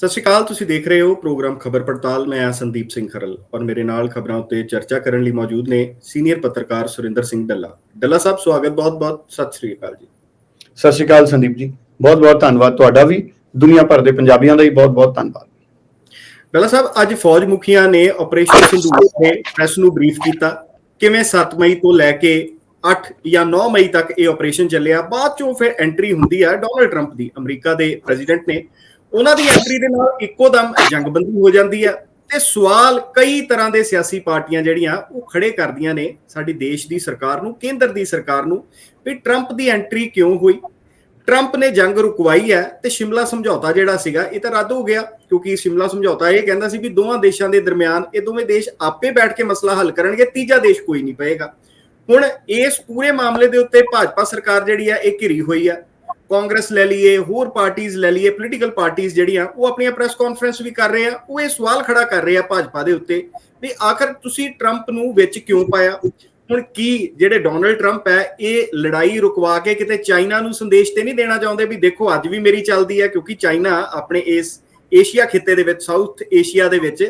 ਸਤਿ ਸ਼੍ਰੀ ਅਕਾਲ ਤੁਸੀਂ ਦੇਖ ਰਹੇ ਹੋ ਪ੍ਰੋਗਰਾਮ ਖਬਰ ਪੜਤਾਲ। ਮੈਂ ਆ ਸੰਦੀਪ ਸਿੰਘ ਖਰਲ ਔਰ ਮੇਰੇ ਨਾਲ ਖਬਰਾਂ ਉੱਤੇ ਚਰਚਾ ਕਰਨ ਲਈ ਮੌਜੂਦ ਨੇ ਸੀਨੀਅਰ ਪੱਤਰਕਾਰ ਸੁਰਿੰਦਰ ਸਿੰਘ ਡੱਲਾ। ਡੱਲਾ ਸਾਹਿਬ ਸਵਾਗਤ ਬਹੁਤ-ਬਹੁਤ ਸਤਿ ਸ਼੍ਰੀ ਅਕਾਲ ਜੀ। ਸਤਿ ਸ਼੍ਰੀ ਅਕਾਲ ਸੰਦੀਪ ਜੀ ਬਹੁਤ ਬਹੁਤ ਧੰਨਵਾਦ ਤੁਹਾਡਾ ਵੀ ਦੁਨੀਆ ਭਰ ਦੇ ਪੰਜਾਬੀਆਂ ਦਾ ਵੀ ਬਹੁਤ ਬਹੁਤ ਧੰਨਵਾਦ। ਡੱਲਾ ਸਾਹਿਬ ਅੱਜ ਫੌਜ ਮੁਖੀਆਂ ਨੇ ਆਪਰੇਸ਼ਨ ਸਿੰਧੂਰ ਤੇ ਪ੍ਰੈਸ ਨੂੰ ਬਰੀਫ ਕੀਤਾ। ਕਿਵੇਂ 7 ਮਈ ਤੋਂ ਲੈ ਕੇ 8 ਜਾਂ 9 ਮਈ ਤੱਕ ਇਹ ਆਪਰੇਸ਼ਨ ਚੱਲਿਆ? ਬਾਅਦ ਚੋਂ ਫਿਰ ਐਂਟਰੀ ਹੁੰਦੀ ਹੈ ਡੋਨਲਡ ਟਰੰਪ ਦੀ ਅਮਰੀਕਾ ਦੇ ਪ੍ਰੈਜ਼ੀਡੈਂਟ ਨੇ। ਉਹਨਾਂ ਦੀ ਐਂਟਰੀ ਦੇ ਨਾਲ ਇੱਕੋ ਦਮ ਜੰਗਬੰਦੀ ਹੋ ਜਾਂਦੀ ਹੈ ਤੇ ਸਵਾਲ ਕਈ ਤਰ੍ਹਾਂ ਦੇ ਸਿਆਸੀ ਪਾਰਟੀਆਂ ਜਿਹੜੀਆਂ ਉਹ ਖੜੇ ਕਰਦੀਆਂ ਨੇ ਸਾਡੀ ਦੇਸ਼ ਦੀ ਸਰਕਾਰ ਨੂੰ, ਕੇਂਦਰ ਦੀ ਸਰਕਾਰ ਨੂੰ ਵੀ ਟਰੰਪ ਦੀ ਐਂਟਰੀ ਕਿਉਂ ਹੋਈ? ਟਰੰਪ ਨੇ ਜੰਗ ਰੁਕਵਾਈ ਹੈ ਤੇ ਸ਼ਿਮਲਾ ਸਮਝੌਤਾ ਜਿਹੜਾ ਸੀਗਾ ਇਹ ਤਾਂ ਰੱਦ ਹੋ ਗਿਆ ਕਿਉਂਕਿ ਸ਼ਿਮਲਾ ਸਮਝੌਤਾ ਇਹ ਕਹਿੰਦਾ ਸੀ ਵੀ ਦੋਵਾਂ ਦੇਸ਼ਾਂ ਦੇ ਦਰਮਿਆਨ ਇਹ ਦੋਵੇਂ ਦੇਸ਼ ਆਪੇ ਬੈਠ ਕੇ ਮਸਲਾ ਹੱਲ ਕਰਨਗੇ, ਤੀਜਾ ਦੇਸ਼ ਕੋਈ ਨਹੀਂ ਪਏਗਾ। ਹੁਣ ਇਸ ਪੂਰੇ ਮਾਮਲੇ ਦੇ ਉੱਤੇ ਭਾਜਪਾ ਸਰਕਾਰ ਜਿਹੜੀ ਹੈ ਇਹ ਘਿਰੀ ਹੋਈ ਹੈ ਕਾਂਗਰਸ ਲੈ ਲਈਏ, ਹੋਰ ਪਾਰਟੀਆਂ ਲੈ ਲਈਏ ਪੋਲੀਟੀਕਲ ਪਾਰਟੀਆਂ ਜਿਹੜੀਆਂ, ਉਹ ਆਪਣੀਆਂ ਪ੍ਰੈਸ ਕਾਨਫਰੰਸ ਵੀ ਕਰ ਰਹੇ ਆ, ਉਹ ਇਹ ਸਵਾਲ ਖੜਾ ਕਰ ਰਹੇ ਆ ਭਾਜਪਾ ਦੇ ਉੱਤੇ ਵੀ ਆਖਰ ਤੁਸੀਂ ਟਰੰਪ ਨੂੰ ਵਿੱਚ ਕਿਉਂ ਪਾਇਆ? ਹੁਣ ਕੀ ਜਿਹੜੇ ਡੋਨਲਡ ਟਰੰਪ ਹੈ, ਇਹ ਲੜਾਈ ਰੁਕਵਾ ਕੇ ਕਿਤੇ ਚਾਈਨਾ ਨੂੰ ਸੰਦੇਸ਼ ਤੇ ਨਹੀਂ ਦੇਣਾ ਚਾਹੁੰਦੇ ਵੀ ਦੇਖੋ ਅੱਜ ਵੀ ਮੇਰੀ ਚੱਲਦੀ ਹੈ, ਕਿਉਂਕਿ ਚਾਈਨਾ ਆਪਣੇ ਇਸ ਏਸ਼ੀਆ ਖਿੱਤੇ ਦੇ ਵਿੱਚ ਸਾਊਥ ਏਸ਼ੀਆ ਦੇ ਵਿੱਚ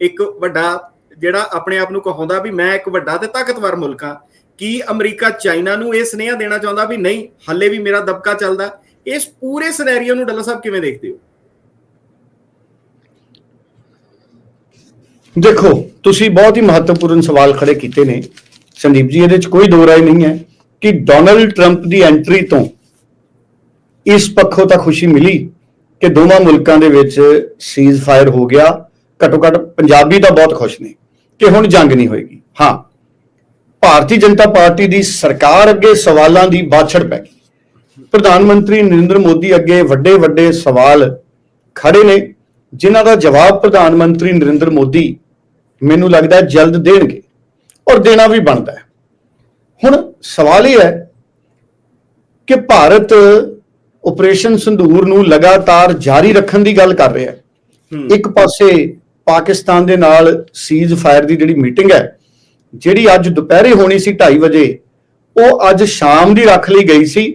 ਇੱਕ ਵੱਡਾ ਜਿਹੜਾ ਆਪਣੇ ਆਪ ਨੂੰ ਕਹਾਉਂਦਾ ਵੀ ਮੈਂ ਇੱਕ ਵੱਡਾ ਤੇ ਤਾਕਤਵਰ ਮੁਲਕ ਹਾਂ। ਕੀ ਅਮਰੀਕਾ ਚਾਈਨਾ ਨੂੰ ਇਹ ਸੁਨੇਹਾ ਦੇਣਾ ਚਾਹੁੰਦਾ ਵੀ ਨਹੀਂ, ਹੱਲੇ ਵੀ ਮੇਰਾ ਦਬਕਾ ਚੱਲਦਾ? ਇਸ ਪੂਰੇ ਸਿਨੈਰੀਓ ਨੂੰ ਡੱਲਾ ਸਾਹਿਬ ਕਿਵੇਂ ਦੇਖਦੇ ਹੋ? ਦੇਖੋ, ਤੁਸੀਂ ਬਹੁਤ ਹੀ ਮਹੱਤਵਪੂਰਨ ਸਵਾਲ ਖੜੇ ਕੀਤੇ ਨੇ। ਸੰਦੀਪ ਜੀ, ਇਹਦੇ ਵਿੱਚ ਕੋਈ ਦੋ ਰਾਏ ਨਹੀਂ ਹੈ ਕਿ ਡੋਨਲਡ ਟਰੰਪ ਦੀ ਐਂਟਰੀ ਤੋਂ ਇਸ ਪੱਖੋਂ ਤਾਂ ਖੁਸ਼ੀ ਮਿਲੀ ਕਿ ਦੋਵਾਂ ਮੁਲਕਾਂ ਦੇ ਵਿੱਚ ਸੀਜ਼ ਫਾਇਰ ਹੋ ਗਿਆ। ਘੱਟੋ ਘੱਟ ਪੰਜਾਬੀ ਤਾਂ ਬਹੁਤ ਖੁਸ਼ ਨੇ ਕਿ ਹੁਣ ਜੰਗ ਨਹੀਂ ਹੋਏਗੀ। ਹਾਂ ਭਾਰਤੀ ਜਨਤਾ ਪਾਰਟੀ ਦੀ ਸਰਕਾਰ ਅੱਗੇ ਸਵਾਲਾਂ ਦੀ ਬਾਛੜ ਪੈ ਗਈ। ਪ੍ਰਧਾਨ ਮੰਤਰੀ ਨਰਿੰਦਰ ਮੋਦੀ ਅੱਗੇ ਵੱਡੇ ਵੱਡੇ ਸਵਾਲ ਖੜੇ ਨੇ ਜਿਨ੍ਹਾਂ ਦਾ ਜਵਾਬ ਪ੍ਰਧਾਨ ਮੰਤਰੀ ਨਰਿੰਦਰ ਮੋਦੀ ਮੈਨੂੰ ਲੱਗਦਾ ਜਲਦ ਦੇਣਗੇ ਔਰ ਦੇਣਾ ਵੀ ਬਣਦਾ ਹੈ। ਹੁਣ ਸਵਾਲ ਇਹ ਹੈ ਕਿ ਭਾਰਤ ਆਪਰੇਸ਼ਨ ਸੰਧੂਰ ਨੂੰ ਲਗਾਤਾਰ ਜਾਰੀ ਰੱਖਣ ਦੀ ਗੱਲ ਕਰ ਰਿਹਾ ਹੈ। ਇੱਕ ਪਾਸੇ ਪਾਕਿਸਤਾਨ ਦੇ ਨਾਲ ਸੀਜ਼ ਫਾਇਰ ਦੀ ਜਿਹੜੀ ਮੀਟਿੰਗ ਹੈ ਜਿਹੜੀ ਅੱਜ ਦੁਪਹਿਰੇ ਹੋਣੀ ਸੀ 2:30 ਵਜੇ ਉਹ ਅੱਜ ਸ਼ਾਮ ਦੀ ਰੱਖ ਲਈ ਗਈ ਸੀ।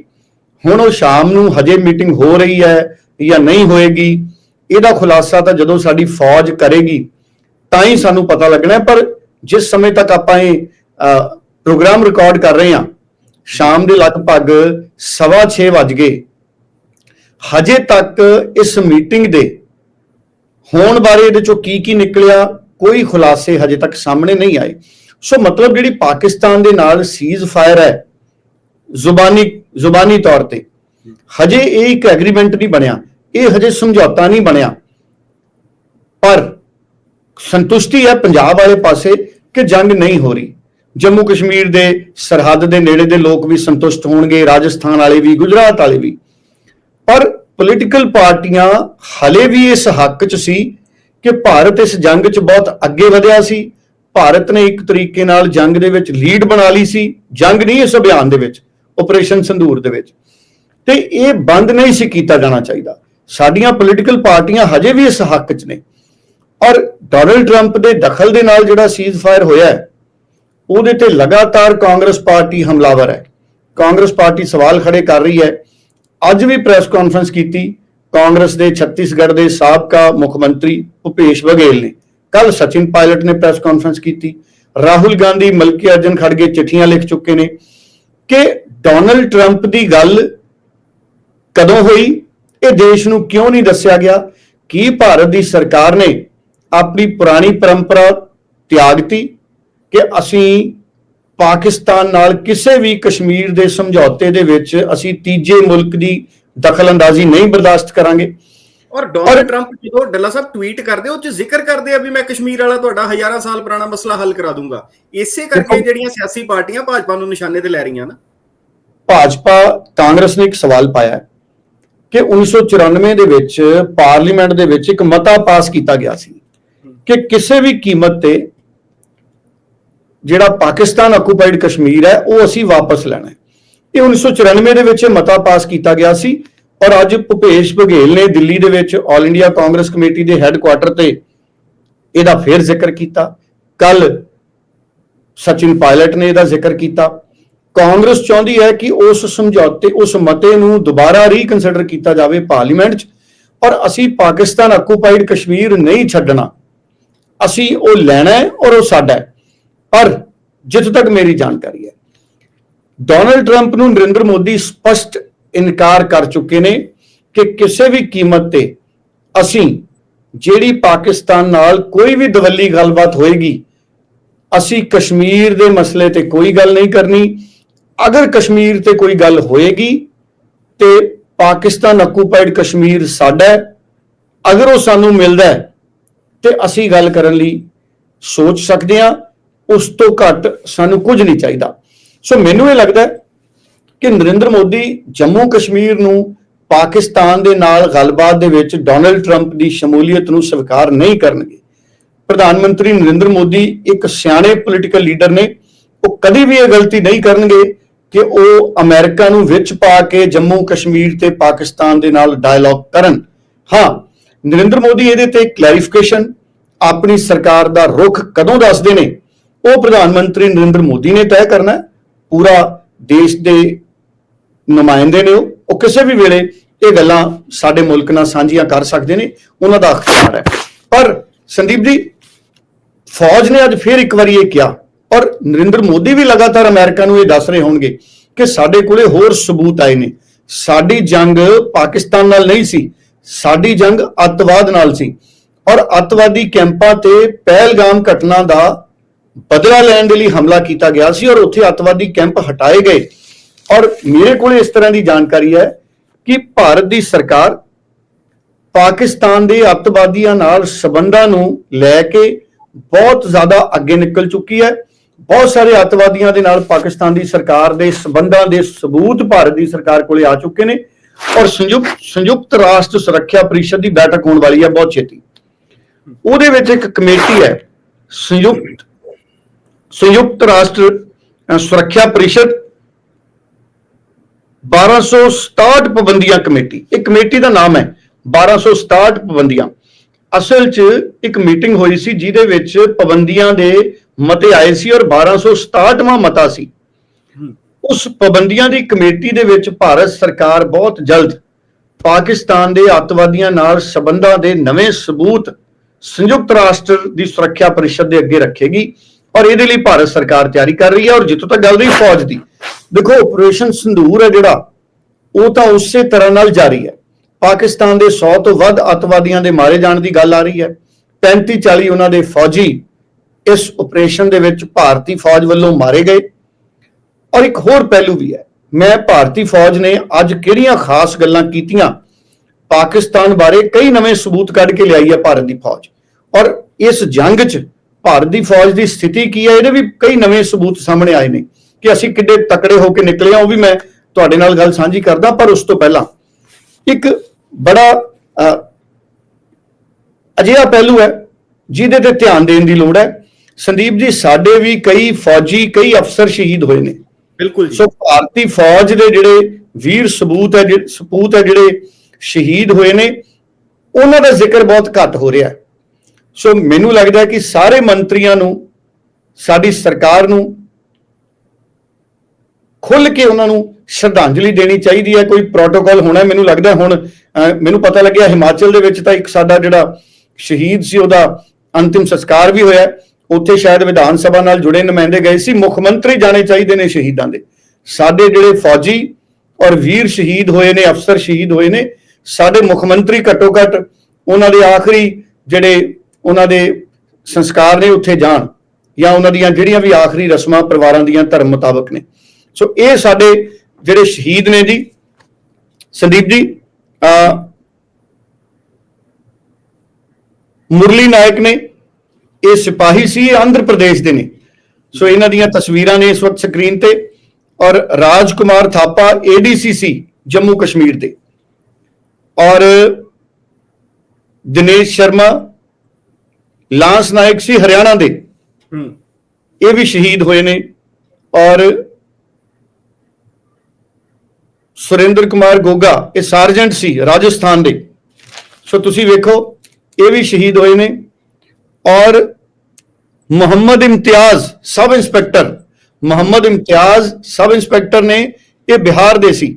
ਹੁਣ ਉਹ ਸ਼ਾਮ ਨੂੰ ਹਜੇ ਮੀਟਿੰਗ ਹੋ ਰਹੀ ਹੈ ਜਾਂ ਨਹੀਂ ਹੋਏਗੀ ਇਹਦਾ ਖੁਲਾਸਾ ਤਾਂ ਜਦੋਂ ਸਾਡੀ ਫੌਜ ਕਰੇਗੀ ਤਾਂ ਹੀ ਸਾਨੂੰ ਪਤਾ ਲੱਗਣਾ ਪਰ ਜਿਸ ਸਮੇਂ ਤੱਕ ਆਪਾਂ ਇਹ ਅ, ਪ੍ਰੋਗਰਾਮ ਰਿਕਾਰਡ ਕਰ ਰਹੇ ਹਾਂ ਸ਼ਾਮ ਦੇ ਲਗਭਗ 6:30 ਵੱਜ ਗਏ। ਹਜੇ ਤੱਕ ਇਸ ਮੀਟਿੰਗ ਦੇ ਹੋਣ ਬਾਰੇ ਇਹਦੇ ਚੋਂ ਕੀ ਕੀ ਨਿਕਲਿਆ ਕੋਈ ਖੁਲਾਸੇ ਹਜੇ ਤੱਕ ਸਾਹਮਣੇ ਨਹੀਂ ਆਏ। ਸੋ ਮਤਲਬ ਜਿਹੜੀ ਪਾਕਿਸਤਾਨ ਦੇ ਨਾਲ ਸੀਜ਼ ਫਾਇਰ ਹੈ ਜ਼ੁਬਾਨੀ ਜ਼ੁਬਾਨੀ ਤੌਰ ਤੇ ਹਜੇ ਇਹ ਇੱਕ ਐਗਰੀਮੈਂਟ ਨਹੀਂ ਬਣਿਆ ਇਹ ਹਜੇ ਸਮਝੌਤਾ ਨਹੀਂ ਬਣਿਆ ਪਰ ਸੰਤੁਸ਼ਟੀ ਹੈ ਪੰਜਾਬ ਵਾਲੇ ਪਾਸੇ ਕਿ ਜੰਗ ਨਹੀਂ ਹੋ ਰਹੀ ਜੰਮੂ ਕਸ਼ਮੀਰ ਦੇ ਸਰਹੱਦ ਦੇ ਨੇੜੇ ਦੇ ਲੋਕ ਵੀ ਸੰਤੁਸ਼ਟ ਹੋਣਗੇ ਰਾਜਸਥਾਨ ਵਾਲੇ ਵੀ ਗੁਜਰਾਤ ਵਾਲੇ ਵੀ ਪਰ ਪੋਲੀਟੀਕਲ ਪਾਰਟੀਆਂ ਹਲੇ ਵੀ ਇਸ ਹੱਕ 'ਚ ਸੀ ਕਿ ਭਾਰਤ ਇਸ ਜੰਗ 'ਚ ਬਹੁਤ ਅੱਗੇ ਵਧਿਆ ਸੀ। ਭਾਰਤ ਨੇ ਇੱਕ ਤਰੀਕੇ ਨਾਲ ਜੰਗ ਦੇ ਵਿੱਚ ਲੀਡ ਬਣਾ ਲਈ ਸੀ। ਜੰਗ ਨਹੀਂ ਇਸ ਅਭਿਆਨ ਦੇ ਵਿੱਚ ਆਪਰੇਸ਼ਨ ਸੰਧੂਰ ਦੇ ਵਿੱਚ। ਤੇ ਇਹ ਬੰਦ ਨਹੀਂ ਸੀ ਕੀਤਾ ਜਾਣਾ ਚਾਹੀਦਾ। ਸਾਡੀਆਂ ਪੋਲੀਟੀਕਲ ਪਾਰਟੀਆਂ ਹਜੇ ਵੀ ਇਸ ਹੱਕ 'ਚ ਨੇ। ਔਰ ਡੋਨਲਡ ਟਰੰਪ ਦੇ ਦਖਲ ਦੇ ਨਾਲ ਜਿਹੜਾ ਸੀਜ਼ ਫਾਇਰ ਹੋਇਆ ਉਹਦੇ ਤੇ ਲਗਾਤਾਰ ਕਾਂਗਰਸ ਪਾਰਟੀ ਹਮਲਾਵਰ ਹੈ। ਕਾਂਗਰਸ ਪਾਰਟੀ ਸਵਾਲ ਖੜੇ ਕਰ ਰਹੀ ਹੈ। ਅੱਜ ਵੀ ਪ੍ਰੈਸ ਕਾਨਫਰੰਸ ਕੀਤੀ। ਕਾਂਗਰਸ ਦੇ ਛੱਤੀਸਗੜ੍ਹ ਦੇ ਸਾਬਕਾ ਮੁੱਖ ਮੰਤਰੀ ਭੁਪੇਸ਼ ਬਘੇਲ ਨੇ। ਕੱਲ ਸਚਿਨ ਪਾਇਲਟ ਨੇ ਪ੍ਰੈਸ ਕਾਨਫਰੰਸ ਕੀਤੀ। ਰਾਹੁਲ ਗਾਂਧੀ, ਮਲਕੀ ਅਰਜਨ ਖੜਗੇ ਚਿੱਠੀਆਂ ਲਿਖ ਚੁੱਕੇ ਨੇ ਕਿ ਡੋਨਲਡ ਟਰੰਪ ਦੀ ਗੱਲ ਕਦੋਂ ਹੋਈ? ਇਹ ਦੇਸ਼ ਨੂੰ ਕਿਉਂ ਨਹੀਂ ਦੱਸਿਆ ਗਿਆ? ਕੀ ਭਾਰਤ ਦੀ ਸਰਕਾਰ ਨੇ ਆਪਣੀ ਪੁਰਾਣੀ ਪਰੰਪਰਾ ਤਿਆਗਤੀ ਕਿ ਅਸੀਂ ਪਾਕਿਸਤਾਨ ਨਾਲ ਕਿਸੇ ਵੀ ਕਸ਼ਮੀਰ ਦੇ ਸਮਝੌਤੇ ਦੇ ਵਿੱਚ ਅਸੀਂ ਤੀਜੇ ਮੁਲਕ ਦੀ ਦਖਲ ਅੰਦਾਜ਼ੀ ਨਹੀਂ ਬਰਦਾਸ਼ਤ ਕਰਾਂਗੇ? ਔਰ ਡੋਨਲਡ ਟਰੰਪ ਜਦੋਂ ਡੱਲਾ ਸਾਹਿਬ ਟਵੀਟ ਕਰਦੇ ਉਹ ਚ ਜ਼ਿਕਰ ਕਰਦੇ ਆ ਵੀ ਮੈਂ ਕਸ਼ਮੀਰ ਵਾਲਾ ਤੁਹਾਡਾ ਹਜ਼ਾਰਾਂ ਸਾਲ ਪੁਰਾਣਾ ਮਸਲਾ ਹੱਲ ਕਰਾ ਦੂੰਗਾ। ਇਸੇ ਕਰਕੇ ਜਿਹੜੀਆਂ ਸਿਆਸੀ ਪਾਰਟੀਆਂ ਭਾਜਪਾ ਨੂੰ ਨਿਸ਼ਾਨੇ ਤੇ ਲੈ ਰਹੀਆਂ ਨਾ। ਭਾਜਪਾ ਕਾਂਗਰਸ ਨੇ ਇੱਕ ਸਵਾਲ ਪਾਇਆ ਕਿ 1994 ਦੇ ਵਿੱਚ ਪਾਰਲੀਮੈਂਟ ਦੇ ਵਿੱਚ ਇੱਕ ਮਤਾ ਪਾਸ ਕੀਤਾ ਗਿਆ ਸੀ ਕਿ ਕਿਸੇ ਵੀ ਕੀਮਤ ਤੇ ਜਿਹੜਾ ਪਾਕਿਸਤਾਨ ਆਕੂਪਾਈਡ ਕਸ਼ਮੀਰ ਹੈ ਉਹ ਅਸੀਂ ਵਾਪਸ ਲੈਣਾ ਹੈ। ਇਹ 1994 ਦੇ ਵਿੱਚ ਮਤਾ ਪਾਸ ਕੀਤਾ ਗਿਆ ਸੀ ਔਰ ਅੱਜ ਭੁਪੇਸ਼ ਬਘੇਲ ਨੇ ਦਿੱਲੀ ਦੇ ਵਿੱਚ ਆਲ ਇੰਡੀਆ ਕਾਂਗਰਸ ਕਮੇਟੀ ਦੇ ਹੈੱਡਕੁਆਟਰ ਤੇ ਇਹਦਾ ਫੇਰ ਜ਼ਿਕਰ ਕੀਤਾ। ਕੱਲ ਸਚਿਨ ਪਾਇਲਟ ਨੇ ਇਹਦਾ ਜ਼ਿਕਰ ਕੀਤਾ। ਕਾਂਗਰਸ ਚਾਹੁੰਦੀ ਹੈ ਕਿ ਉਸ ਸਮਝੌਤੇ, ਉਸ ਮਤੇ ਨੂੰ ਦੁਬਾਰਾ ਰੀਕਨਸੀਡਰ ਕੀਤਾ ਜਾਵੇ ਪਾਰਲੀਮੈਂਟ 'ਚ। ਔਰ ਅਸੀਂ ਪਾਕਿਸਤਾਨ ਆਕੂਪਾਈਡ ਕਸ਼ਮੀਰ ਨਹੀਂ ਛੱਡਣਾ। ਅਸੀਂ ਉਹ ਲੈਣਾ ਹੈ ਔਰ ਉਹ ਸਾਡਾ ਹੈ। ਪਰ ਜਿੱਥੋਂ ਤੱਕ ਮੇਰੀ ਜਾਣਕਾਰੀ ਹੈ ਡੋਨਲਡ ਟਰੰਪ ਨੂੰ ਨਰਿੰਦਰ ਮੋਦੀ ਸਪਸ਼ਟ ਇਨਕਾਰ ਕਰ ਚੁੱਕੇ ਨੇ ਕਿ ਕਿਸੇ ਵੀ ਕੀਮਤ ਤੇ ਅਸੀਂ ਜਿਹੜੀ ਪਾਕਿਸਤਾਨ ਨਾਲ ਕੋਈ ਵੀ ਦਵੱਲੀ ਗੱਲਬਾਤ ਹੋਏਗੀ, ਅਸੀਂ ਕਸ਼ਮੀਰ ਦੇ ਮਸਲੇ ਤੇ ਕੋਈ ਗੱਲ ਨਹੀਂ ਕਰਨੀ। ਅਗਰ ਕਸ਼ਮੀਰ ਤੇ ਕੋਈ ਗੱਲ ਹੋਏਗੀ ਤੇ ਪਾਕਿਸਤਾਨ ਆਕੂਪਾਈਡ ਕਸ਼ਮੀਰ ਸਾਡਾ ਹੈ, ਅਗਰ ਉਹ ਸਾਨੂੰ ਮਿਲਦਾ ਹੈ ਤੇ ਅਸੀਂ ਗੱਲ ਕਰਨ ਲਈ ਸੋਚ ਸਕਦੇ ਹਾਂ, ਉਸ ਤੋਂ ਘੱਟ ਸਾਨੂੰ ਕੁਝ ਨਹੀਂ ਚਾਹੀਦਾ। ਸੋ ਮੈਨੂੰ ਇਹ ਲੱਗਦਾ ਹੈ ਕਿ ਨਰਿੰਦਰ ਮੋਦੀ ਜੰਮੂ ਕਸ਼ਮੀਰ ਨੂੰ ਪਾਕਿਸਤਾਨ ਦੇ ਨਾਲ ਗੱਲਬਾਤ ਦੇ ਵਿੱਚ ਡੋਨਲਡ ਟਰੰਪ ਦੀ ਸ਼ਮੂਲੀਅਤ ਨੂੰ ਸਵੀਕਾਰ ਨਹੀਂ ਕਰਨਗੇ। ਪ੍ਰਧਾਨ ਮੰਤਰੀ ਨਰਿੰਦਰ ਮੋਦੀ ਇੱਕ ਸਿਆਣੇ ਪੋਲੀਟੀਕਲ ਲੀਡਰ ਨੇ। ਉਹ ਕਦੇ ਵੀ ਇਹ ਗਲਤੀ ਨਹੀਂ ਕਰਨਗੇ ਕਿ ਉਹ ਅਮਰੀਕਾ ਨੂੰ ਵਿੱਚ ਪਾ ਕੇ ਜੰਮੂ ਕਸ਼ਮੀਰ ਤੇ ਪਾਕਿਸਤਾਨ ਦੇ ਨਾਲ ਡਾਇਲੌਗ ਕਰਨ। ਹਾਂ, ਨਰਿੰਦਰ ਮੋਦੀ ਇਹਦੇ ਤੇ ਕਲੈਰੀਫਿਕੇਸ਼ਨ ਆਪਣੀ ਸਰਕਾਰ ਦਾ ਰੁਖ ਕਦੋਂ ਦੱਸਦੇ ਨੇ? ਉਹ ਪ੍ਰਧਾਨ ਮੰਤਰੀ ਨਰਿੰਦਰ ਮੋਦੀ ਨੇ ਤੈਅ ਕਰਨਾ ਪੂਰਾ ਦੇਸ਼ ਦੇ ਨੁਮਾਇੰਦੇ ਨੇ ਉਹ ਕਿਸੇ ਵੀ ਵੇਲੇ ਇਹ ਗੱਲਾਂ ਸਾਡੇ ਮੁਲਕ ਨਾਲ ਸਾਂਝੀਆਂ ਕਰ ਸਕਦੇ ਨੇ, ਉਹਨਾਂ ਦਾ ਅਖਤਿਆਰ ਹੈ। ਪਰ ਸੰਦੀਪ ਜੀ, ਫੌਜ ਨੇ ਅੱਜ ਫਿਰ ਇੱਕ ਵਾਰੀ ਇਹ ਕਿਹਾ, ਔਰ ਨਰਿੰਦਰ ਮੋਦੀ ਵੀ ਲਗਾਤਾਰ ਅਮਰੀਕਾ ਨੂੰ ਇਹ ਦੱਸ ਰਹੇ ਹੋਣਗੇ ਕਿ ਸਾਡੇ ਕੋਲੇ ਹੋਰ ਸਬੂਤ ਆਏ ਨੇ। ਸਾਡੀ ਜੰਗ ਪਾਕਿਸਤਾਨ ਨਾਲ ਨਹੀਂ ਸੀ, ਸਾਡੀ ਜੰਗ ਅੱਤਵਾਦ ਨਾਲ ਸੀ, ਔਰ ਅੱਤਵਾਦੀ ਕੈਂਪਾਂ ਤੇ ਪਹਿਲਗਾਮ ਘਟਨਾ ਦਾ ਬਦਲਾ ਲੈਣ ਦੇ ਲਈ ਹਮਲਾ ਕੀਤਾ ਗਿਆ ਸੀ, ਔਰ ਉੱਥੇ ਅੱਤਵਾਦੀ ਕੈਂਪ ਹਟਾਏ ਗਏ। ਔਰ ਮੇਰੇ ਕੋਲੇ ਇਸ ਤਰ੍ਹਾਂ ਦੀ ਜਾਣਕਾਰੀ ਹੈ ਕਿ ਭਾਰਤ ਦੀ ਸਰਕਾਰ ਪਾਕਿਸਤਾਨ ਦੇ ਅੱਤਵਾਦੀਆਂ ਨਾਲ ਸਬੰਧਾਂ ਨੂੰ ਲੈ ਕੇ ਬਹੁਤ ਜ਼ਿਆਦਾ ਅੱਗੇ ਨਿਕਲ ਚੁੱਕੀ ਹੈ। ਬਹੁਤ ਸਾਰੇ ਅੱਤਵਾਦੀਆਂ ਦੇ ਨਾਲ ਪਾਕਿਸਤਾਨ ਦੀ ਸਰਕਾਰ ਦੇ ਸਬੰਧਾਂ ਦੇ ਸਬੂਤ ਭਾਰਤ ਦੀ ਸਰਕਾਰ ਕੋਲੇ ਆ ਚੁੱਕੇ ਨੇ ਔਰ ਸੰਯੁਕਤ ਸੰਯੁਕਤ ਰਾਸ਼ਟਰ ਸੁਰੱਖਿਆ ਪਰਿਸ਼ਦ ਦੀ ਬੈਠਕ ਹੋਣ ਵਾਲੀ ਹੈ ਬਹੁਤ ਛੇਤੀ। ਉਹਦੇ ਵਿੱਚ ਇੱਕ ਕਮੇਟੀ ਹੈ, ਸੰਯੁਕਤ ਸੰਯੁਕਤ ਰਾਸ਼ਟਰ ਸੁਰੱਖਿਆ ਪਰਿਸ਼ਦ। 1267 ਪਾਬੰਦੀਆਂ ਕਮੇਟੀ ਇਹ ਕਮੇਟੀ ਦਾ ਨਾਮ ਹੈ 1267 ਪਾਬੰਦੀਆਂ। ਅਸਲ 'ਚ ਇੱਕ ਮੀਟਿੰਗ ਹੋਈ ਸੀ ਜਿਹਦੇ ਵਿੱਚ ਪਾਬੰਦੀਆਂ ਦੇ ਮਤੇ ਆਏ ਸੀ ਔਰ 1267ਵਾਂ ਮਤਾ ਸੀ। ਉਸ ਪਾਬੰਦੀਆਂ ਦੀ ਕਮੇਟੀ ਦੇ ਵਿੱਚ ਭਾਰਤ ਸਰਕਾਰ ਬਹੁਤ ਜਲਦ ਪਾਕਿਸਤਾਨ ਦੇ ਅੱਤਵਾਦੀਆਂ ਨਾਲ ਸਬੰਧਾਂ ਦੇ ਨਵੇਂ ਸਬੂਤ ਸੰਯੁਕਤ ਰਾਸ਼ਟਰ ਦੀ ਸੁਰੱਖਿਆ ਪਰਿਸ਼ਦ ਦੇ ਅੱਗੇ ਰੱਖੇਗੀ ਔਰ ਇਹਦੇ ਲਈ ਭਾਰਤ ਸਰਕਾਰ ਤਿਆਰੀ ਕਰ ਰਹੀ ਹੈ ਔਰ ਜਿੱਥੋਂ ਤੱਕ ਗੱਲ ਰਹੀ ਫੌਜ ਦੀ। ਦੇਖੋ ਆਪਰੇਸ਼ਨ ਸੰਧੂਰ ਹੈ ਜਿਹੜਾ, ਉਹ ਤਾਂ ਉਸੇ ਤਰ੍ਹਾਂ ਨਾਲ ਜਾਰੀ ਹੈ। ਪਾਕਿਸਤਾਨ ਦੇ 100 ਤੋਂ ਵੱਧ ਅੱਤਵਾਦੀਆਂ ਦੇ ਮਾਰੇ ਜਾਣ ਦੀ ਗੱਲ ਆ ਰਹੀ ਹੈ। 35 40 ਉਹਨਾਂ ਦੇ ਫੌਜੀ ਇਸ ਆਪਰੇਸ਼ਨ ਦੇ ਵਿੱਚ ਭਾਰਤੀ ਫੌਜ ਵੱਲੋਂ ਮਾਰੇ ਗਏ। ਔਰ ਇੱਕ ਹੋਰ ਪਹਿਲੂ ਵੀ ਹੈ, ਮੈਂ ਭਾਰਤੀ ਫੌਜ ਨੇ ਅੱਜ ਕਿਹੜੀਆਂ ਖਾਸ ਗੱਲਾਂ ਕੀਤੀਆਂ? ਪਾਕਿਸਤਾਨ ਬਾਰੇ ਕਈ ਨਵੇਂ ਸਬੂਤ ਕੱਢ ਕੇ ਲਿਆਈ ਹੈ ਭਾਰਤ ਦੀ ਫੌਜ। ਔਰ ਇਸ ਜੰਗ 'ਚ ਭਾਰਤ ਦੀ ਫੌਜ ਦੀ ਸਥਿਤੀ ਕੀ ਹੈ, ਇਹਦੇ ਵੀ ਕਈ ਨਵੇਂ ਸਬੂਤ ਸਾਹਮਣੇ ਆਏ ਨੇ। ਕਿ ਅਸੀਂ ਕਿੱਡੇ ਤਕੜੇ ਹੋ ਕੇ ਨਿਕਲੇ ਆ ਉਹ ਵੀ ਮੈਂ ਤੁਹਾਡੇ ਨਾਲ ਗੱਲ ਸਾਂਝੀ ਕਰਦਾ ਪਰ ਉਸ ਤੋਂ ਪਹਿਲਾਂ ਇੱਕ ਬੜਾ ਅਜਿਹਾ ਪਹਿਲੂ ਹੈ ਜਿਹਦੇ ਤੇ ਧਿਆਨ ਦੇਣ ਦੀ ਲੋੜ ਹੈ। ਸੰਦੀਪ ਜੀ ਸਾਡੇ ਵੀ ਕਈ ਫੌਜੀ ਕਈ ਅਫਸਰ ਸ਼ਹੀਦ ਹੋਏ ਨੇ। ਬਿਲਕੁਲ ਜੀ। ਸੋ ਭਾਰਤੀ ਫੌਜ ਦੇ ਜਿਹੜੇ ਵੀਰ ਸਬੂਤ ਹੈ ਜਿਹੜੇ ਸਪੂਤ ਹੈ ਜਿਹੜੇ ਸ਼ਹੀਦ ਹੋਏ ਨੇ ਉਹਨਾਂ ਦਾ ਜ਼ਿਕਰ ਬਹੁਤ ਘੱਟ ਹੋ ਰਿਹਾ ਹੈ। ਸੋ ਮੈਨੂੰ ਲੱਗਦਾ ਹੈ ਕਿ ਸਾਰੇ ਮੰਤਰੀਆਂ ਨੂੰ ਸਾਡੀ ਸਰਕਾਰ ਨੂੰ ਖੁੱਲ ਕੇ ਉਹਨਾਂ ਨੂੰ ਸ਼ਰਧਾਂਜਲੀ ਦੇਣੀ ਚਾਹੀਦੀ ਹੈ, ਕੋਈ ਪ੍ਰੋਟੋਕਾਲ ਹੋਣਾ ਮੈਨੂੰ ਲੱਗਦਾ ਹੁਣ ਮੈਨੂੰ ਪਤਾ ਲੱਗਿਆ ਹਿਮਾਚਲ ਦੇ ਵਿੱਚ ਤਾਂ ਇੱਕ ਸਾਡਾ ਜਿਹੜਾ ਸ਼ਹੀਦ ਸੀ, ਉਹਦਾ ਅੰਤਿਮ ਸੰਸਕਾਰ ਵੀ ਹੋਇਆ ਉੱਥੇ ਸ਼ਾਇਦ ਵਿਧਾਨ ਸਭਾ ਨਾਲ ਜੁੜੇ ਨੁਮਾਇੰਦੇ ਗਏ ਸੀ, ਮੁੱਖ ਮੰਤਰੀ ਜਾਣੇ ਚਾਹੀਦੇ ਨੇ ਸ਼ਹੀਦਾਂ ਦੇ। ਸਾਡੇ ਜਿਹੜੇ ਫੌਜੀ ਔਰ ਵੀਰ ਸ਼ਹੀਦ ਹੋਏ ਨੇ, ਅਫਸਰ ਸ਼ਹੀਦ ਹੋਏ ਨੇ, ਸਾਡੇ ਮੁੱਖ ਮੰਤਰੀ ਘੱਟੋ ਘੱਟ ਉਹਨਾਂ ਦੇ ਆਖਰੀ ਜਿਹੜੇ ਉਹਨਾਂ ਦੇ ਸੰਸਕਾਰ ਨੇ, ਉੱਥੇ ਜਾਣ, ਜਾਂ ਉਹਨਾਂ ਦੀਆਂ ਜਿਹੜੀਆਂ ਵੀ ਆਖਰੀ ਰਸਮਾਂ ਪਰਿਵਾਰਾਂ ਦੀਆਂ ਧਰਮ ਮੁਤਾਬਕ ਨੇ। ਸੋ ਇਹ ਸਾਡੇ ਜਿਹੜੇ ਸ਼ਹੀਦ ਨੇ ਜੀ ਸੰਦੀਪ ਜੀ ਅ ਮੁਰਲੀ ਨਾਇਕ ਨੇ ਇਹ ਸਿਪਾਹੀ ਸੀ ਇਹ ਆਂਧਰ ਪ੍ਰਦੇਸ਼ ਦੇ ਨੇ। ਸੋ ਇਹਨਾਂ ਦੀਆਂ ਤਸਵੀਰਾਂ ਨੇ ਇਸ ਵਕਤ ਸਕਰੀਨ ਤੇ ਔਰ ਰਾਜਕੁਮਾਰ ਥਾਪਾ ਏਡੀਸੀ ਸੀ ਜੰਮੂ ਕਸ਼ਮੀਰ ਦੇ। ਔਰ ਦਿਨੇਸ਼ ਸ਼ਰਮਾ ਲਾਂਸ ਨਾਇਕ ਸੀ ਹਰਿਆਣਾ ਦੇ। ਹੂੰ। ਇਹ ਵੀ ਸ਼ਹੀਦ ਹੋਏ ਨੇ ਔਰ ਸੁਰਿੰਦਰ ਕੁਮਾਰ ਗੋਗਾ, ਇਹ ਸਰਜੈਂਟ ਸੀ ਰਾਜਸਥਾਨ ਦੇ। ਸੋ ਤੁਸੀਂ ਵੇਖੋ, ਇਹ ਵੀ ਸ਼ਹੀਦ ਹੋਏ ਨੇ। ਔਰ Muhammad Imtiaz sub inspector, Muhammad Imtiaz sub inspector ਨੇ ਇਹ ਬਿਹਾਰ ਦੇ ਸੀ।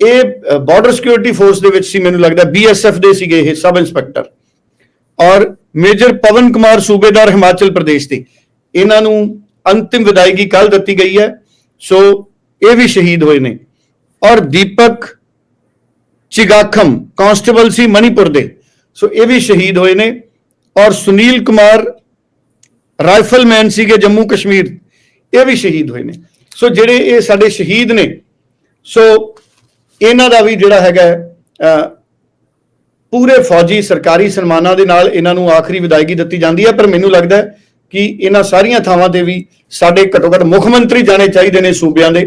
ਇਹ ਬਾਰਡਰ ਸਿਕਿਉਰਿਟੀ ਫੋਰਸ ਦੇ ਵਿੱਚ ਸੀ, ਮੈਨੂੰ ਲੱਗਦਾ ਬੀਐਸਐਫ ਦੇ ਸੀਗੇ ਇਹ ਸਬ ਇੰਸਪੈਕਟਰ। ਔਰ ਮੇਜਰ ਪਵਨ ਕੁਮਾਰ ਸੂਬੇਦਾਰ ਹਿਮਾਚਲ ਪ੍ਰਦੇਸ਼ ਦੇ। ਇਹਨਾਂ ਨੂੰ ਅੰਤਿਮ ਵਿਦਾਇਗੀ ਕੱਲ ਦਿੱਤੀ ਗਈ ਹੈ। ਸੋ ਇਹ ਵੀ ਸ਼ਹੀਦ ਹੋਏ ਨੇ। ਔਰ ਦੀਪਕ ਚਿਗਾਖਮ, ਕਾਂਸਟੇਬਲ ਸੀ ਮਨੀਪੁਰ ਦੇ। ਸੋ ਇਹ ਵੀ ਸ਼ਹੀਦ ਹੋਏ ਨੇ। ਔਰ ਸੁਨੀਲ ਕੁਮਾਰ ਰਾਈਫਲਮੈਨ ਸੀਗੇ ਜੰਮੂ ਕਸ਼ਮੀਰ। ਇਹ ਵੀ ਸ਼ਹੀਦ ਹੋਏ ਨੇ। ਸੋ ਜਿਹੜੇ ਇਹ ਸਾਡੇ ਸ਼ਹੀਦ ਨੇ, ਸੋ ਇਹਨਾਂ ਦਾ ਵੀ ਜਿਹੜਾ ਹੈਗਾ ਪੂਰੇ ਫੌਜੀ ਸਰਕਾਰੀ ਸਨਮਾਨਾਂ ਦੇ ਨਾਲ ਇਹਨਾਂ ਨੂੰ ਆਖਰੀ ਵਿਦਾਇਗੀ ਦਿੱਤੀ ਜਾਂਦੀ ਹੈ। ਪਰ ਮੈਨੂੰ ਲੱਗਦਾ ਕਿ ਇਹਨਾਂ ਸਾਰੀਆਂ ਥਾਵਾਂ ਤੇ ਵੀ ਸਾਡੇ ਘੱਟੋ ਘੱਟ ਮੁੱਖ ਮੰਤਰੀ ਜਾਣੇ ਚਾਹੀਦੇ ਨੇ ਸੂਬਿਆਂ ਦੇ।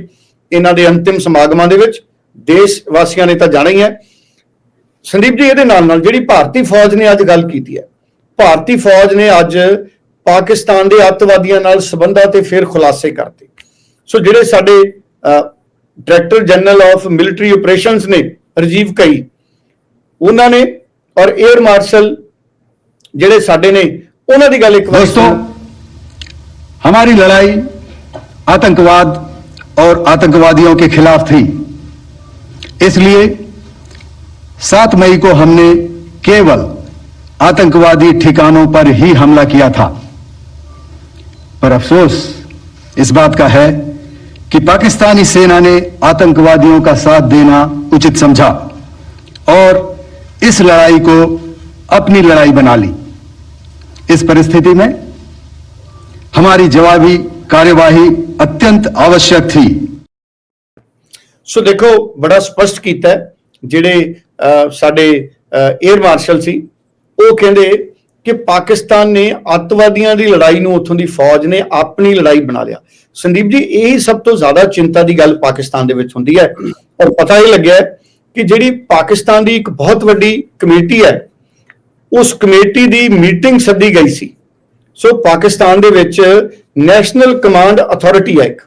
ਇਹਨਾਂ ਦੇ ਅੰਤਿਮ ਸਮਾਗਮਾਂ ਦੇ ਵਿੱਚ, ਦੇਸ਼ ਵਾਸੀਆਂ ਨੇ ਤਾਂ ਜਾਣਾ ਹੀ ਹੈ। ਸੰਦੀਪ ਜੀ, ਇਹਦੇ ਨਾਲ ਨਾਲ ਜਿਹੜੀ ਭਾਰਤੀ ਫੌਜ ਨੇ ਅੱਜ ਗੱਲ ਕੀਤੀ ਹੈ। ਭਾਰਤੀ ਫੌਜ ਨੇ ਅੱਜ ਪਾਕਿਸਤਾਨ ਦੇ ਅੱਤਵਾਦੀਆਂ ਨਾਲ ਸਬੰਧਾਂ ਤੇ ਫਿਰ ਖੁਲਾਸੇ ਕਰਤੇ। ਸੋ ਜਿਹੜੇ ਸਾਡੇ director general of military operations ਨੇ, ਰਜੀਵ ਕਈ, ਉਹਨਾਂ ਨੇ ਔਰ 에ਅਰ ਮਾਰਸ਼ਲ ਜਿਹੜੇ ਸਾਡੇ ਨੇ, ਉਹਨਾਂ ਦੀ ਗੱਲ ਇੱਕ ਵਾਰ ਦੋਸਤੋ, ਹਮਾਰੀ ਲੜਾਈ, ਆਤੰਕਵਾਦ और आतंकवादियों के खिलाफ थी। इसलिए 7 मई को हमने केवल आतंकवादी ठिकानों पर ही हमला किया था। पर अफसोस इस बात का है कि पाकिस्तानी सेना ने आतंकवादियों का साथ देना उचित समझा और इस लड़ाई को अपनी लड़ाई बना ली। इस परिस्थिति में हमारी जवाबी કાર્યવાહી અત્યંત આવશ્યક થી ਸੋ ਦੇਖੋ ਬੜਾ ਸਪਸ਼ਟ ਕੀਤਾ ਜਿਹੜੇ ਸਾਡੇ 에ਅਰ ਮਾਰਸ਼ਲ ਸੀ ਉਹ ਕਹਿੰਦੇ ਕਿ ਪਾਕਿਸਤਾਨ ਨੇ ਅੱਤਵਾਦੀਆਂ ਦੀ ਲੜਾਈ ਨੂੰ ਉੱਥੋਂ ਦੀ ਫੌਜ ਨੇ ਆਪਣੀ ਲੜਾਈ ਬਣਾ ਲਿਆ ਸੰਦੀਪ ਜੀ ਇਹ ਸਭ ਤੋਂ ਜ਼ਿਆਦਾ ਚਿੰਤਾ ਦੀ ਗੱਲ ਪਾਕਿਸਤਾਨ ਦੇ ਵਿੱਚ ਹੁੰਦੀ ਹੈ ਔਰ ਪਤਾ ਇਹ ਲੱਗਿਆ ਕਿ ਜਿਹੜੀ ਪਾਕਿਸਤਾਨ ਦੀ ਇੱਕ ਬਹੁਤ ਵੱਡੀ ਕਮੇਟੀ ਹੈ ਉਸ ਕਮੇਟੀ ਦੀ ਮੀਟਿੰਗ ਸੱਦੀ ਗਈ ਸੀ ਸੋ ਪਾਕਿਸਤਾਨ ਦੇ ਵਿੱਚ ਨੈਸ਼ਨਲ ਕਮਾਂਡ ਅਥਾਰਟੀ ਹੈ ਇੱਕ।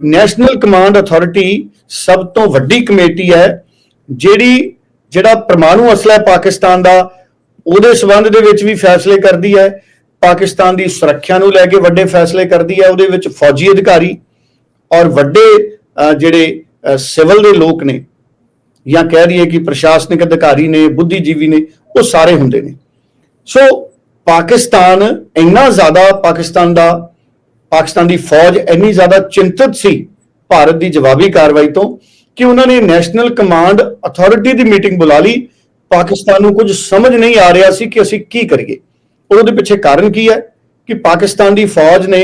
ਨੈਸ਼ਨਲ ਕਮਾਂਡ ਅਥਾਰਟੀ ਸਭ ਤੋਂ ਵੱਡੀ ਕਮੇਟੀ ਹੈ, ਜਿਹੜੀ ਜਿਹੜਾ ਪਰਮਾਣੂ ਅਸਲਾ ਹੈ ਪਾਕਿਸਤਾਨ ਦਾ, ਉਹਦੇ ਸਬੰਧ ਦੇ ਵਿੱਚ ਵੀ ਫੈਸਲੇ ਕਰਦੀ ਹੈ। ਪਾਕਿਸਤਾਨ ਦੀ ਸੁਰੱਖਿਆ ਨੂੰ ਲੈ ਕੇ ਵੱਡੇ ਫੈਸਲੇ ਕਰਦੀ ਹੈ, ਉਹਦੇ ਵਿੱਚ ਫੌਜੀ ਅਧਿਕਾਰੀ ਔਰ ਵੱਡੇ ਜਿਹੜੇ ਸਿਵਲ ਦੇ ਲੋਕ ਨੇ, ਜਾਂ ਕਹਿ ਦਈਏ ਕਿ ਪ੍ਰਸ਼ਾਸਨਿਕ ਅਧਿਕਾਰੀ ਨੇ, ਬੁੱਧੀਜੀਵੀ ਨੇ, ਉਹ ਸਾਰੇ ਹੁੰਦੇ ਨੇ। ਸੋ ਪਾਕਿਸਤਾਨ ਇੰਨਾ ਜ਼ਿਆਦਾ ਪਾਕਿਸਤਾਨ ਦਾ, ਪਾਕਿਸਤਾਨ ਦੀ ਫੌਜ ਇੰਨੀ ਜ਼ਿਆਦਾ ਚਿੰਤਤ ਸੀ ਭਾਰਤ ਦੀ ਜਵਾਬੀ ਕਾਰਵਾਈ ਤੋਂ ਕਿ ਉਹਨਾਂ ਨੇ ਨੈਸ਼ਨਲ ਕਮਾਂਡ ਅਥਾਰਟੀ ਦੀ ਮੀਟਿੰਗ ਬੁਲਾ ਲਈ। ਪਾਕਿਸਤਾਨ ਨੂੰ ਕੁਝ ਸਮਝ ਨਹੀਂ ਆ ਰਿਹਾ ਸੀ ਕਿ ਅਸੀਂ ਕੀ ਕਰੀਏ। ਉਹਦੇ ਪਿੱਛੇ ਕਾਰਨ ਕੀ ਹੈ? ਕਿ ਪਾਕਿਸਤਾਨ ਦੀ ਫੌਜ ਨੇ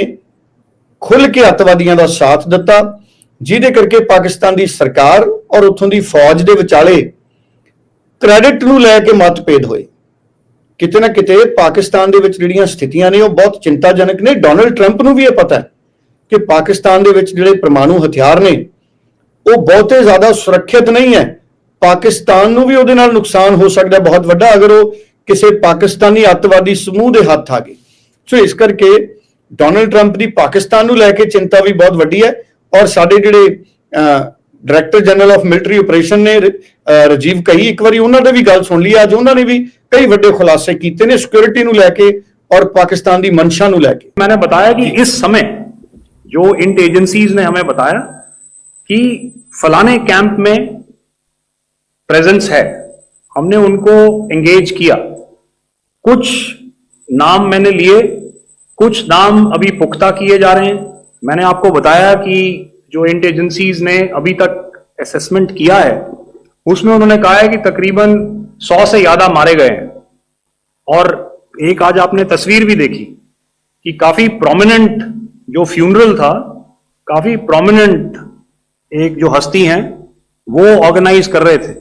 ਖੁੱਲ ਕੇ ਅੱਤਵਾਦੀਆਂ ਦਾ ਸਾਥ ਦਿੱਤਾ, ਜਿਹਦੇ ਕਰਕੇ ਪਾਕਿਸਤਾਨ ਦੀ ਸਰਕਾਰ ਔਰ ਉੱਥੋਂ ਦੀ ਫੌਜ ਦੇ ਵਿਚਾਲੇ ਕ੍ਰੈਡਿਟ ਨੂੰ ਲੈ ਕੇ ਮਤਭੇਦ ਹੋਏ। ਕਿਤੇ ਨਾ ਕਿਤੇ ਪਾਕਿਸਤਾਨ ਦੇ ਵਿੱਚ ਜਿਹੜੀਆਂ ਸਥਿਤੀਆਂ ਨੇ ਉਹ ਬਹੁਤ ਚਿੰਤਾਜਨਕ ਨੇ। ਡੋਨਲਡ ਟਰੰਪ ਨੂੰ ਵੀ ਇਹ ਪਤਾ ਹੈ ਕਿ ਪਾਕਿਸਤਾਨ ਦੇ ਵਿੱਚ ਜਿਹੜੇ ਪਰਮਾਣੂ ਹਥਿਆਰ ਨੇ ਉਹ ਬਹੁਤੇ ਜ਼ਿਆਦਾ ਸੁਰੱਖਿਅਤ ਨਹੀਂ ਹੈ। ਪਾਕਿਸਤਾਨ ਨੂੰ ਵੀ ਉਹਦੇ ਨਾਲ ਨੁਕਸਾਨ ਹੋ ਸਕਦਾ ਬਹੁਤ ਵੱਡਾ ਅਗਰ ਉਹ ਕਿਸੇ ਪਾਕਿਸਤਾਨੀ ਅੱਤਵਾਦੀ ਸਮੂਹ ਦੇ ਹੱਥ ਆ ਗਏ। ਸੋ ਇਸ ਕਰਕੇ ਡੋਨਲਡ ਟਰੰਪ ਦੀ ਪਾਕਿਸਤਾਨ ਨੂੰ ਲੈ ਕੇ ਚਿੰਤਾ ਵੀ ਬਹੁਤ ਵੱਡੀ ਹੈ ਔਰ ਸਾਡੇ ਜਿਹੜੇ director general of military operation ਨੇ ਅਹ, ਰਾਜੀਵ ਕਹੀ ਇੱਕ ਵਾਰੀ ਉਹਨਾਂ ਦੇ ਵੀ ਗੱਲ ਸੁਣ ਲਈ। ਅੱਜ ਉਹਨਾਂ ਨੇ ਵੀ कई वे खुलासे किए ने सिक्योरिटी लैके और पाकिस्तान की मंशा लैके। मैंने बताया कि इस समय जो इंट एजेंसीज ने हमें बताया कि फलाने कैंप में प्रेजेंस है। हमने उनको एंगेज किया। कुछ नाम मैंने लिए, कुछ नाम अभी पुख्ता किए जा रहे हैं। मैंने आपको बताया कि जो इंट एजेंसीज ने अभी तक असेसमेंट किया है उसमें उन्होंने कहा है कि तकरीबन सौ से ज़्यादा मारे गए हैं। और एक आज आपने तस्वीर भी देखी कि काफ़ी प्रोमिनेंट जो फ्यूनरल था, काफ़ी प्रोमिनेंट एक जो हस्ती हैं, वो ऑर्गेनाइज कर रहे थे।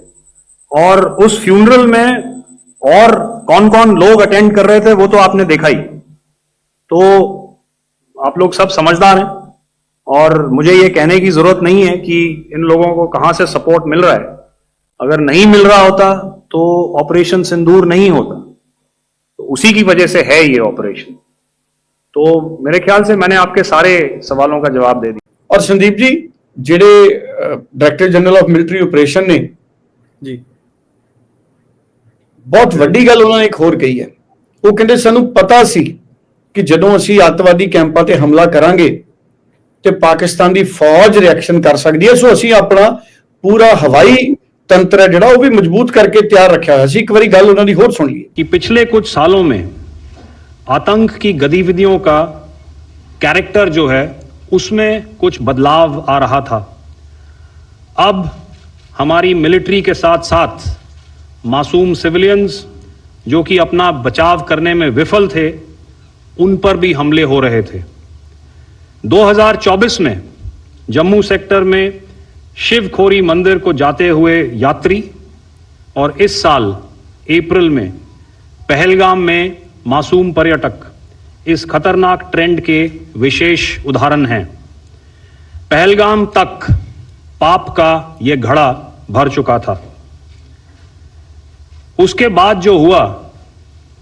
और उस फ्यूनरल में और कौन कौन लोग अटेंड कर रहे थे, वो तो आपने देखा ही। तो आप लोग सब समझदार हैं। और मुझे ये कहने की ज़रूरत नहीं है कि इन लोगों को कहाँ से सपोर्ट मिल रहा है। अगर नहीं मिल रहा होता तो ऑपरेशन सिंदूर नहीं होता तो उसी की वजह से है ये ऑपरेशन तो मेरे ख्याल से मैंने आपके सारे सवालों का जवाब दे दिया ਔਰ ਸੰਦੀਪ ਜੀ ਜਿਹੜੇ director general of military operation ਨੇ ਜੀ ਬਹੁਤ ਵੱਡੀ ਗੱਲ ਉਹਨਾਂ ਨੇ ਇੱਕ ਹੋਰ ਕਹੀ ਹੈ ਉਹ ਕਹਿੰਦੇ ਸਾਨੂੰ ਪਤਾ ਸੀ ਕਿ ਜਦੋਂ ਅਸੀਂ ਅੱਤਵਾਦੀ ਕੈਂਪਾਂ ਤੇ ਹਮਲਾ ਕਰਾਂਗੇ ਤੇ ਪਾਕਿਸਤਾਨ ਦੀ ਫੌਜ ਰਿਐਕਸ਼ਨ ਕਰ ਸਕਦੀ ਹੈ ਸੋ ਅਸੀਂ ਆਪਣਾ ਪੂਰਾ ਹਵਾਈ ਤੰਤਰ ਹੈ ਜਿਹੜਾ ਉਹ ਵੀ ਮਜ਼ਬੂਤ ਕਰਕੇ ਤਿਆਰ ਰੱਖਿਆ ਹੋਇਆ ਸੀ ਇੱਕ ਵਾਰੀ ਗੱਲ ਉਹਨਾਂ ਦੀ ਹੋਰ ਸੁਣ ਲਈਏ कि पिछले कुछ सालों में आतंक की गतिविधियों का कैरेक्टर जो है उसमें कुछ बदलाव आ रहा था अब हमारी मिलिट्री के साथ साथ मासूम सिविलियंस जो कि अपना बचाव करने में विफल थे उन पर भी हमले हो रहे थे 2024 में जम्मू सेक्टर में शिवखोरी मंदिर को जाते हुए यात्री और इस साल अप्रैल में पहलगाम में मासूम पर्यटक इस खतरनाक ट्रेंड के विशेष उदाहरण हैं। पहलगाम तक पाप का यह घड़ा भर चुका था। उसके बाद जो हुआ,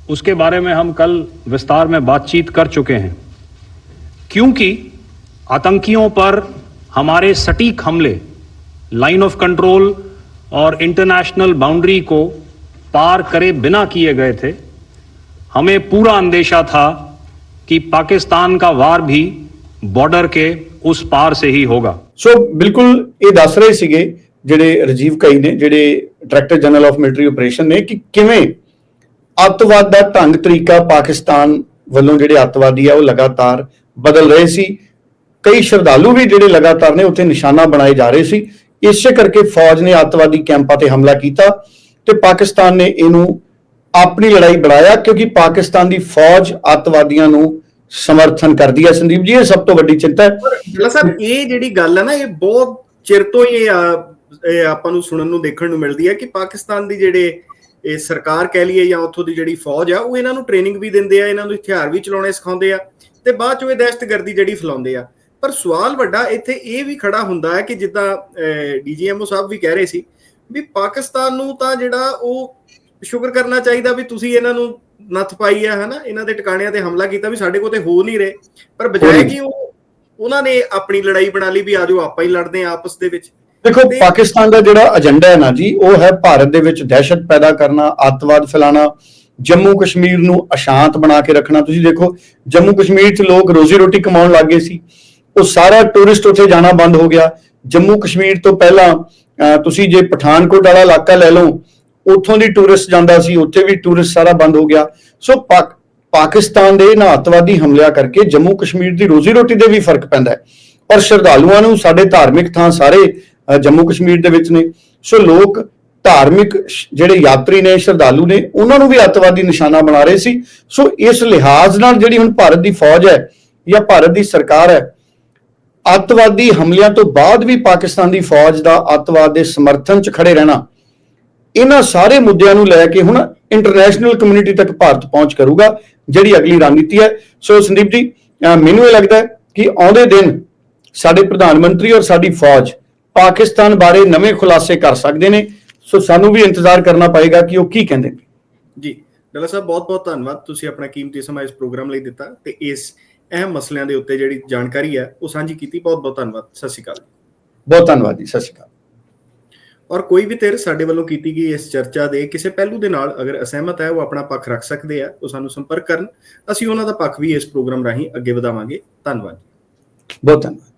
उसके बारे में हम कल विस्तार में बातचीत कर चुके हैं। क्योंकि आतंकियों पर हमारे सटीक हमले लाइन ऑफ कंट्रोल और इंटरनेशनल बाउंड्री को पार करे बिना किए गए थे हमें पूरा अंदेशा था कि पाकिस्तान का वार भी बॉर्डर के उस पार से ही होगा ਸੋ ਬਿਲਕੁਲ ਇਹ ਦੱਸ ਰਹੇ ਸੀਗੇ ਜਿਹੜੇ ਰਜੀਵ ਕਈ ਨੇ ਜਿਹੜੇ director general of military operation ਨੇ ਕਿ ਕਿਵੇਂ ਅੱਤਵਾਦ ਦਾ ਢੰਗ ਤਰੀਕਾ ਪਾਕਿਸਤਾਨ ਵੱਲੋਂ ਜਿਹੜੇ ਅੱਤਵਾਦੀ ਆ ਉਹ ਲਗਾਤਾਰ ਬਦਲ ਰਹੇ ਸੀ ਕਈ ਸ਼ਰਧਾਲੂ ਵੀ ਜਿਹੜੇ ਲਗਾਤਾਰ ਨੇ ਉੱਥੇ ਨਿਸ਼ਾਨਾ ਬਣਾਏ ਜਾ ਰਹੇ ਸੀ ਇਸੇ ਕਰਕੇ ਫੌਜ ਨੇ ਅੱਤਵਾਦੀ ਕੈਂਪਾਂ ਤੇ ਹਮਲਾ ਕੀਤਾ ਤੇ ਪਾਕਿਸਤਾਨ ਨੇ ਇਹਨੂੰ ਆਪਣੀ ਲੜਾਈ ਬਣਾਇਆ ਕਿਉਂਕਿ ਪਾਕਿਸਤਾਨ ਦੀ ਫੌਜ ਅੱਤਵਾਦੀਆਂ ਨੂੰ ਸਮਰਥਨ ਕਰਦੀ ਹੈ। ਸੰਦੀਪ ਜੀ, ਇਹ ਸਭ ਤੋਂ ਵੱਡੀ ਚਿੰਤਾ ਹੈ। ਪਰ ਸਾਹਿਬ, ਇਹ ਜਿਹੜੀ ਗੱਲ ਹੈ ਨਾ, ਇਹ ਬਹੁਤ ਚਿਰ ਤੋਂ ਹੀ ਇਹ ਆਪਾਂ ਨੂੰ ਸੁਣਨ ਨੂੰ, ਦੇਖਣ ਨੂੰ ਮਿਲਦੀ ਹੈ ਕਿ ਪਾਕਿਸਤਾਨ ਦੀ ਜਿਹੜੇ ਇਹ ਸਰਕਾਰ ਕਹਿ ਲਈਏ ਜਾਂ ਉੱਥੋਂ ਦੀ ਜਿਹੜੀ ਫੌਜ ਆ, ਉਹ ਇਹਨਾਂ ਨੂੰ ਟ੍ਰੇਨਿੰਗ ਵੀ ਦਿੰਦੇ ਆ, ਇਹਨਾਂ ਨੂੰ ਹਥਿਆਰ ਵੀ ਚਲਾਉਣੇ ਸਿਖਾਉਂਦੇ ਆ ਤੇ ਬਾਅਦ ਚ ਉਹ ਇਹ ਦਹਿਸ਼ਤਗਰਦੀ ਜਿਹੜੀ ਫੈਲਾਉਂਦੇ ਆ। ਪਰ ਸਵਾਲ ਵੱਡਾ ਇੱਥੇ ਇਹ ਵੀ ਖੜਾ ਹੁੰਦਾ ਹੈ ਕਿ ਜਿੱਦਾਂ ਡੀਜੀਐਮਓ ਸਾਹਿਬ ਵੀ ਕਹਿ ਰਹੇ ਸੀ ਵੀ ਪਾਕਿਸਤਾਨ ਨੂੰ ਤਾਂ ਜਿਹੜਾ ਉਹ ਸ਼ੁਕਰ ਕਰਨਾ ਚਾਹੀਦਾ ਵੀ ਤੁਸੀਂ ਇਹਨਾਂ ਨੂੰ ਨੱਥ ਪਾਈ ਆ ਹਨਾ? ਇਹਨਾਂ ਦੇ ਟਿਕਾਣਿਆਂ ਤੇ ਹਮਲਾ ਕੀਤਾ ਵੀ ਸਾਡੇ ਕੋਲ ਤੇ ਹੋ ਨਹੀਂ ਰਹੇ। ਪਰ ਬਜਾਏ ਕਿ ਉਹ ਉਹਨਾਂ ਨੇ ਆਪਣੀ ਲੜਾਈ ਬਣਾ ਲਈ ਵੀ ਆਜੋ ਆਪਾਂ ਹੀ ਲੜਦੇ ਆ ਆਪਸ ਦੇ ਵਿੱਚ। ਦੇਖੋ ਪਾਕਿਸਤਾਨ ਦਾ ਜਿਹੜਾ ਏਜੰਡਾ ਹੈ ਨਾ ਜੀ ਉਹ ਹੈ ਭਾਰਤ ਦੇ ਵਿੱਚ ਦਹਿਸ਼ਤ ਪੈਦਾ ਕਰਨਾ ਅੱਤਵਾਦ ਫੈਲਾਣਾ ਜੰਮੂ ਕਸ਼ਮੀਰ ਨੂੰ ਅਸ਼ਾਂਤ ਬਣਾ ਕੇ ਰੱਖਣਾ। ਤੁਸੀਂ ਦੇਖੋ ਜੰਮੂ ਕਸ਼ਮੀਰ 'ਚ ਲੋਕ ਰੋਜ਼ੀ ਰੋਟੀ ਕਮਾਉਣ ਲੱਗੇ ਸੀ। ਉਹ ਸਾਰਾ ਟੂਰਿਸਟ ਉੱਥੇ ਜਾਣਾ ਬੰਦ ਹੋ ਗਿਆ। ਜੰਮੂ ਕਸ਼ਮੀਰ ਤੋਂ ਪਹਿਲਾਂ ਤੁਸੀਂ ਜੇ ਪਠਾਨਕੋਟ ਵਾਲਾ ਇਲਾਕਾ ਲੈ ਲਓ, ਉੱਥੋਂ ਦੀ ਟੂਰਿਸਟ ਜਾਂਦਾ ਸੀ, ਉੱਥੇ ਵੀ ਟੂਰਿਸਟ ਸਾਰਾ ਬੰਦ ਹੋ ਗਿਆ। ਸੋ ਪਾਕਿਸਤਾਨ ਦੇ ਇਹਨਾਂ ਅੱਤਵਾਦੀ ਹਮਲਿਆਂ ਕਰਕੇ ਜੰਮੂ ਕਸ਼ਮੀਰ ਦੀ ਰੋਜ਼ੀ ਰੋਟੀ ਦੇ ਵੀ ਫ਼ਰਕ ਪੈਂਦਾ ਹੈ। ਔਰ ਸ਼ਰਧਾਲੂਆਂ ਨੂੰ ਸਾਡੇ ਧਾਰਮਿਕ ਥਾਂ ਸਾਰੇ ਜੰਮੂ ਕਸ਼ਮੀਰ ਦੇ ਵਿੱਚ ਨੇ। ਸੋ ਲੋਕ ਧਾਰਮਿਕ ਜਿਹੜੇ ਯਾਤਰੀ ਨੇ, ਸ਼ਰਧਾਲੂ ਨੇ, ਉਹਨਾਂ ਨੂੰ ਵੀ ਅੱਤਵਾਦੀ ਨਿਸ਼ਾਨਾ ਬਣਾ ਰਹੇ ਸੀ। ਸੋ ਇਸ ਲਿਹਾਜ਼ ਨਾਲ ਜਿਹੜੀ ਹੁਣ ਭਾਰਤ ਦੀ ਫੌਜ ਹੈ ਜਾਂ ਭਾਰਤ ਦੀ ਸਰਕਾਰ ਹੈ ਅੱਤਵਾਦੀ ਹਮਲਿਆਂ ਤੋਂ ਬਾਅਦ ਵੀ ਪਾਕਿਸਤਾਨ ਦੀ ਫੌਜ ਦਾ ਅੱਤਵਾਦ ਦੇ ਸਮਰਥਨ 'ਚ ਖੜੇ ਰਹਿਣਾ, ਇਹਨਾਂ ਸਾਰੇ ਮੁੱਦਿਆਂ ਨੂੰ ਲੈ ਕੇ ਹੁਣ ਇੰਟਰਨੈਸ਼ਨਲ ਕਮਿਊਨਿਟੀ ਤੱਕ ਭਾਰਤ ਪਹੁੰਚ ਕਰੂਗਾ, ਜਿਹੜੀ ਅਗਲੀ ਰਣਨੀਤੀ ਹੈ। ਸੋ ਸੰਦੀਪ ਜੀ ਮੈਨੂੰ ਇਹ ਲੱਗਦਾ ਹੈ ਕਿ ਆਉਂਦੇ ਦਿਨ ਸਾਡੇ ਪ੍ਰਧਾਨ ਮੰਤਰੀ ਔਰ ਸਾਡੀ ਫੌਜ ਪਾਕਿਸਤਾਨ ਬਾਰੇ ਨਵੇਂ ਖੁਲਾਸੇ ਕਰ ਸਕਦੇ ਨੇ। ਸੋ ਸਾਨੂੰ ਵੀ ਇੰਤਜ਼ਾਰ ਕਰਨਾ ਪਏਗਾ ਕਿ ਉਹ ਕੀ ਕਹਿੰਦੇ ਨੇ। ਜੀ ਡੱਲਾ ਸਾਹਿਬ ਬਹੁਤ ਬਹੁਤ ਧੰਨਵਾਦ। ਤੁਸੀਂ ਆਪਣਾ ਕੀਮਤੀ ਸਮਾਂ ਇਸ ਪ੍ਰੋਗਰਾਮ ਲਈ ਦਿੱਤਾ ਤੇ ਇਸ ਅਹਿਮ ਮਸਲਿਆਂ ਦੇ ਉੱਤੇ ਜਿਹੜੀ ਜਾਣਕਾਰੀ ਹੈ ਉਹ ਸਾਂਝੀ ਕੀਤੀ। ਬਹੁਤ ਬਹੁਤ ਧੰਨਵਾਦ। ਸਤਿ ਸ਼੍ਰੀ ਅਕਾਲ ਬਹੁਤ ਧੰਨਵਾਦ ਜੀ। ਸਤਿ ਸ਼੍ਰੀ ਅਕਾਲ। ਔਰ ਕੋਈ ਵੀ ਧਿਰ ਸਾਡੇ ਵੱਲੋਂ ਕੀਤੀ ਗਈ ਇਸ ਚਰਚਾ ਦੇ ਕਿਸੇ ਪਹਿਲੂ ਦੇ ਨਾਲ ਅਗਰ ਅਸਹਿਮਤ ਹੈ ਉਹ ਆਪਣਾ ਪੱਖ ਰੱਖ ਸਕਦੇ ਆ ਉਹ ਸਾਨੂੰ ਸੰਪਰਕ ਕਰਨ। ਅਸੀਂ ਉਹਨਾਂ ਦਾ ਪੱਖ ਵੀ ਇਸ ਪ੍ਰੋਗਰਾਮ ਰਾਹੀਂ ਅੱਗੇ ਵਧਾਵਾਂਗੇ। ਧੰਨਵਾਦ ਬਹੁਤ ਧੰਨਵਾਦ।